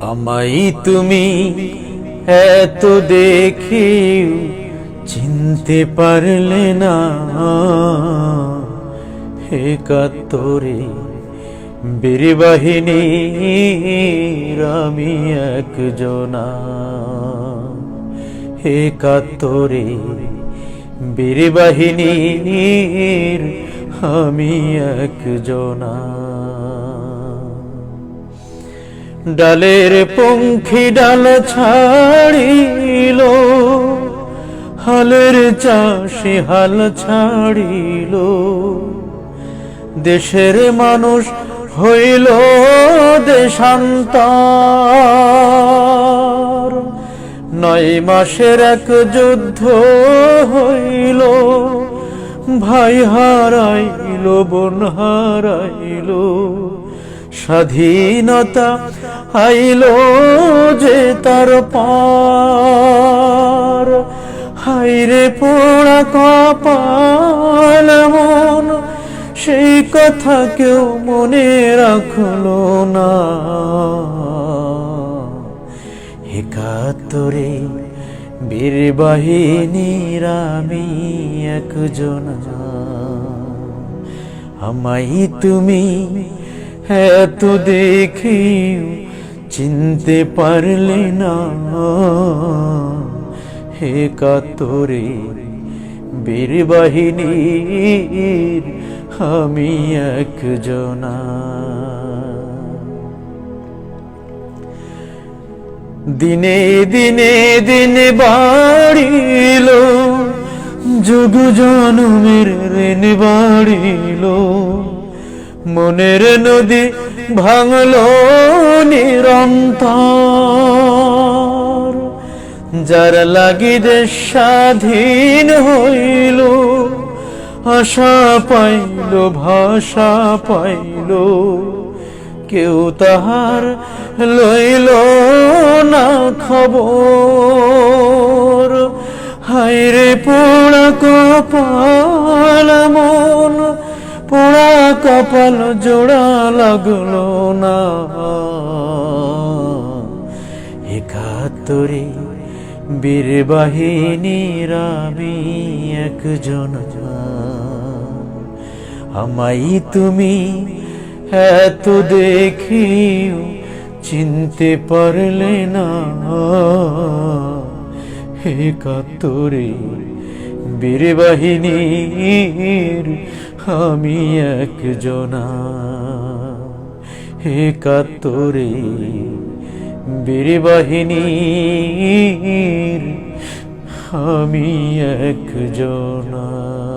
আমাই তুমি এত দেখি চিনতে পারলে না। হে কাত্তরে বীর বাহিনীর আমি একজনা। হে কাত্তরে বীর বাহিনীর আমি একজনা। ডালের পঙ্খী ডাল ছাড়িল, হালের চাষি হাল ছাড়িল। দেশের মানুষ হইল দেশান্তর। নয় মাসের এক যুদ্ধ হইল, ভাই হারাইল, বোন হারাইল। স্বাধীনতা আইল যে তার পার। হাইরে পোড়া কপাল মন সেই কথা কেউ মনে রাখল না। একাত্তরে বীর আমি একজন। আমাই তুমি এত দেখি চিনতে পারলে না হে কাতরে বীর বাহিনীর আমি একজনা দিনে দিনে দিনে বাড়িল যুগ জনমের ঋণ বাড়িল মনের নদী ভাঙল নিরন্তর। যার লাগি দেশ স্বাধীন হইল, আশা পাইল, ভাষা পাইল, কেউ তাহার লইল না খবর। হাইরে পোড়া পোড়া কপাল জোড়া লাগল না। একাত্তরে বীর বাহিনীর আমি একজন। আমাই তুমি এত দেখি চিনতে পারলে না। হে কাতরে বীর বাহিনীর আমি একজনা। বীর বাহিনী আমি একজনা।